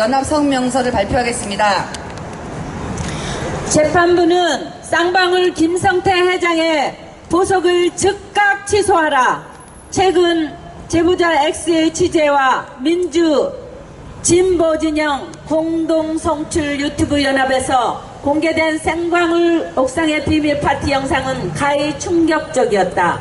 연합 성명서를 발표하겠습니다. 재판부는 쌍방울 김성태 회장의 보석을 즉각 취소하라. 최근 제보자 X의 취재와 민주 진보 진영 공동 송출 유튜브 연합에서 공개된 생광울 옥상의 비밀 파티 영상은 가히 충격적이었다.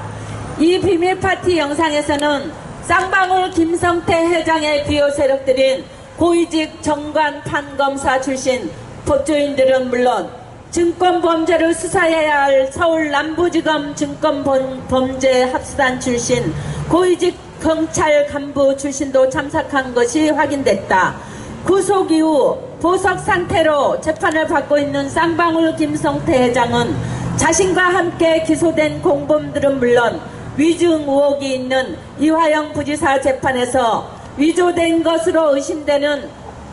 이 비밀 파티 영상에서는 쌍방울 김성태 회장의 비호 세력들인 고위직 정관 판검사 출신 법조인들은 물론 증권범죄를 수사해야 할 서울 남부지검 증권범죄 합수단 출신 고위직 경찰 간부 출신도 참석한 것이 확인됐다. 구속 이후 보석 상태로 재판을 받고 있는 쌍방울 김성태 회장은 자신과 함께 기소된 공범들은 물론 위증 의혹이 있는 이화영 부지사 재판에서 위조된 것으로 의심되는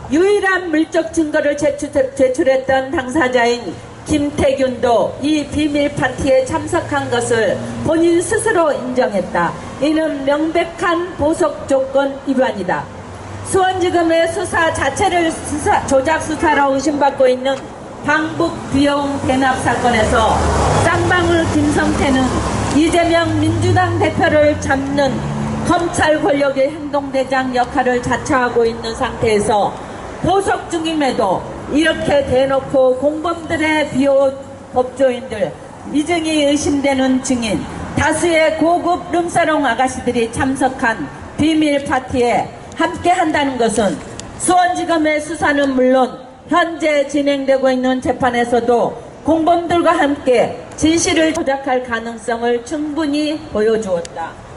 유일한 물적 증거를 제출, 제출했던 당사자인 김태균도 이 비밀 파티에 참석한 것을 본인 스스로 인정했다. 이는 명백한 보석 조건 위반이다. 수원지검의 수사 자체를 수사, 조작 수사로 의심받고 있는 방북 비용 대납 사건에서 쌍방울 김성태는 이재명 민주당 대표를 잡는 검찰 권력의 행동대장 역할을 자처하고 있는 상태에서 보석 중임에도 이렇게 대놓고 공범들의 비호 법조인들 위증이 의심되는 증인 다수의 고급 룸사롱 아가씨들이 참석한 비밀 파티에 함께 한다는 것은 수원지검의 수사는 물론 현재 진행되고 있는 재판에서도 공범들과 함께 진실을 조작할 가능성을 충분히 보여주었다.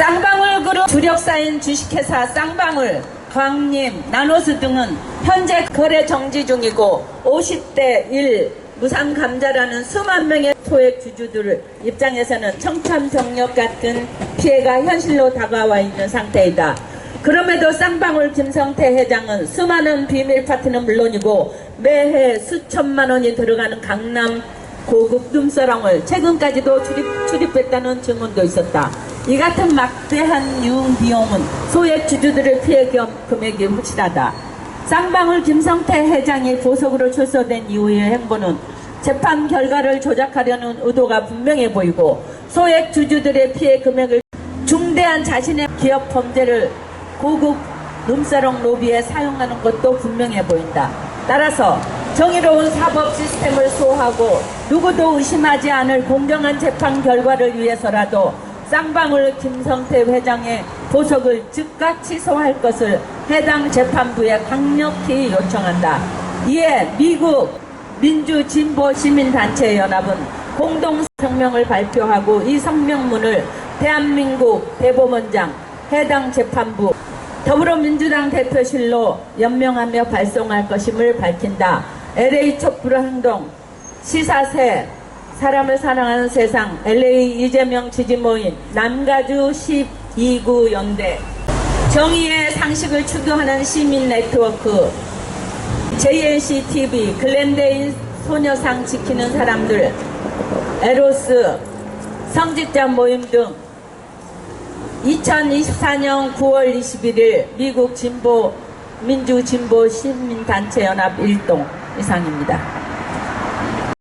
쌍방울 그룹 주력사인 주식회사 쌍방울, 광림, 나노스 등은 현재 거래 정지 중이고 50대 1 무상 감자라는 수만 명의 소액 주주들 입장에서는 청천벽력 같은 피해가 현실로 다가와 있는 상태이다. 그럼에도 쌍방울 김성태 회장은 수많은 비밀 파티는 물론이고 매해 수천만 원이 들어가는 강남 고급 룸사롱을 최근까지도 출입, 출입했다는 증언도 있었다. 이 같은 막대한 유흥 비용은 소액 주주들의 피해 겸 금액이 확실하다. 쌍방울 김성태 회장이 보석으로 출소된 이후의 행보는 재판 결과를 조작하려는 의도가 분명해 보이고 소액 주주들의 피해 금액을 중대한 자신의 기업 범죄를 고급 룸사롱 로비에 사용하는 것도 분명해 보인다. 따라서 정의로운 사법 시스템을 소화하고 누구도 의심하지 않을 공정한 재판 결과를 위해서라도 쌍방울 김성태 회장의 보석을 즉각 취소할 것을 해당 재판부에 강력히 요청한다. 이에 미국 민주진보시민단체 연합은 공동 성명을 발표하고 이 성명문을 대한민국 대법원장 해당 재판부 더불어민주당 대표실로 연명하며 발송할 것임을 밝힌다. LA 촛불 행동 시사세 사람을 사랑하는 세상 LA 이재명 지지 모임 남가주 12구 연대. 정의의 상식을 추구하는 시민 네트워크. JNC TV 글렌데인 소녀상 지키는 사람들. 에로스 성직자 모임 등. 2024년 9월 21일 미국 진보 민주 진보 시민단체 연합 일동 이상입니다.